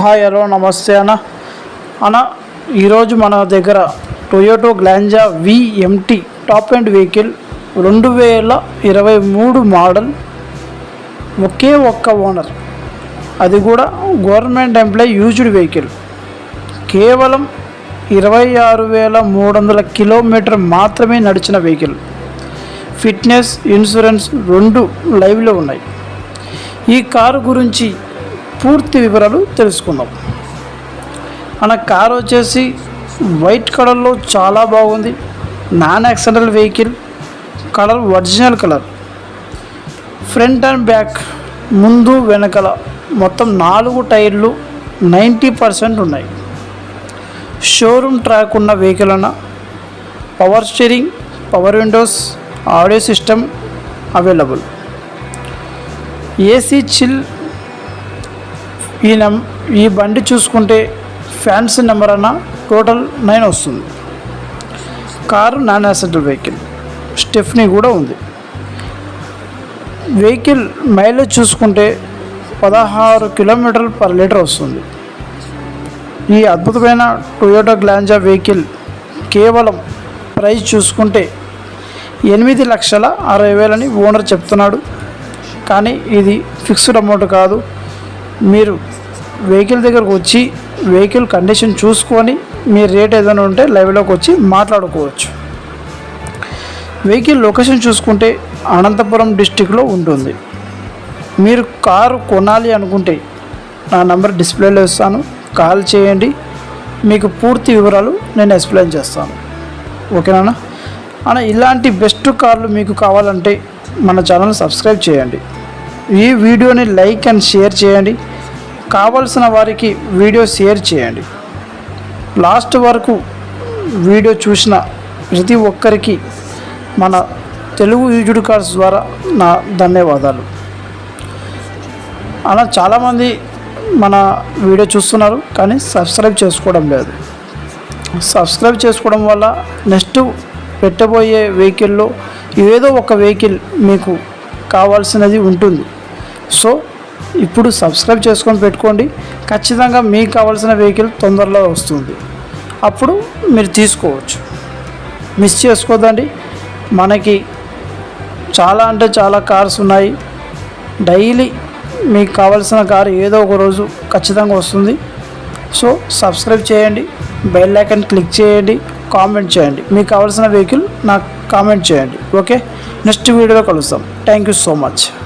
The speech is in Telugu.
హాయ్ హలో నమస్తే అన్న. అన్న ఈరోజు మన దగ్గర Toyota Glanza VMT top and vehicle రెండు వేల ఇరవై మూడు మోడల్ ఒకే ఒక్క ఓనర్ అది కూడా గవర్నమెంట్ ఎంప్లాయీ యూజ్డ్ వెహికల్ కేవలం ఇరవై ఆరు వేల మూడు వందల కిలోమీటర్ మాత్రమే నడిచిన వెహికల్ ఫిట్నెస్ ఇన్సూరెన్స్ రెండు లైవ్లో ఉన్నాయి. ఈ కారు గురించి పూర్తి వివరాలు తెలుసుకుందాం. మన కార్ వచ్చేసి వైట్ కలర్లో చాలా బాగుంది. Non accidental vehicle colour original colour. Front and back ముందు వెనకల మొత్తం నాలుగు టైర్లు నైంటీ పర్సెంట్ ఉన్నాయి. షోరూమ్ ట్రాక్ ఉన్న వెహికల్ అన్న. Power steering power windows audio system available. AC chill ఈ నం ఈ బండి చూసుకుంటే ఫ్యాన్సీ నెంబర్ అన్న టోటల్ నైన్ వస్తుంది. Car non accidental vehicle stepney కూడా ఉంది. వెహికల్ మైలేజ్ చూసుకుంటే పదహారు కిలోమీటర్లు పర్ లీటర్ వస్తుంది. ఈ అద్భుతమైన టొయోటో గ్లాంజా వెహికల్ కేవలం ప్రైస్ చూసుకుంటే ఎనిమిది లక్షల అరవై వేలని ఓనర్ చెప్తున్నాడు. కానీ ఇది ఫిక్స్డ్ అమౌంట్ కాదు. మీరు వెహికల్ దగ్గరకు వచ్చి వెహికల్ కండిషన్ చూసుకొని మీ రేట్ ఏదైనా ఉంటే లైవ్లోకి వచ్చి మాట్లాడుకోవచ్చు. వెహికల్ లొకేషన్ చూసుకుంటే అనంతపురం డిస్టిక్లో ఉంటుంది. మీరు కారు కొనాలి అనుకుంటే నా నంబర్ డిస్ప్లేలో ఇస్తాను. కాల్ చేయండి. మీకు పూర్తి వివరాలు నేను ఎక్స్ప్లెయిన్ చేస్తాను. ఓకేనా అన్న? ఇలాంటి బెస్ట్ కార్లు మీకు కావాలంటే మన ఛానల్ సబ్స్క్రైబ్ చేయండి. ఈ వీడియోని లైక్ అండ్ షేర్ చేయండి. కావలసిన వారికి వీడియో షేర్ చేయండి. లాస్ట్ వరకు వీడియో చూసిన ప్రతి ఒక్కరికి మన తెలుగు యూజ్డ్ కార్డ్స్ ద్వారా నా ధన్యవాదాలు. అలా చాలామంది మన వీడియో చూస్తున్నారు కానీ సబ్స్క్రైబ్ చేసుకోవడం లేదు. సబ్స్క్రైబ్ చేసుకోవడం వల్ల నెక్స్ట్ పెట్టబోయే వెహికల్లో ఏదో ఒక వెహికల్ మీకు కావాల్సినది ఉంటుంది. సో ఇప్పుడు సబ్స్క్రైబ్ చేసుకొని పెట్టుకోండి. ఖచ్చితంగా మీకు కావాల్సిన వెహికల్ తొందరలో వస్తుంది. అప్పుడు మీరు తీసుకోవచ్చు. మిస్ చేసుకోదండి. మనకి చాలా అంటే చాలా కార్స్ ఉన్నాయి. డైలీ మీకు కావాల్సిన కారు ఏదో ఒక రోజు ఖచ్చితంగా వస్తుంది. సో సబ్స్క్రైబ్ చేయండి. బెల్ ఐకన్ క్లిక్ చేయండి. కామెంట్ చేయండి. మీకు కావాల్సిన వెహికల్ నాకు కామెంట్ చేయండి. ఓకే? నెక్స్ట్ వీడియోలో కలుస్తాం థ్యాంక్ యూ సో మచ్.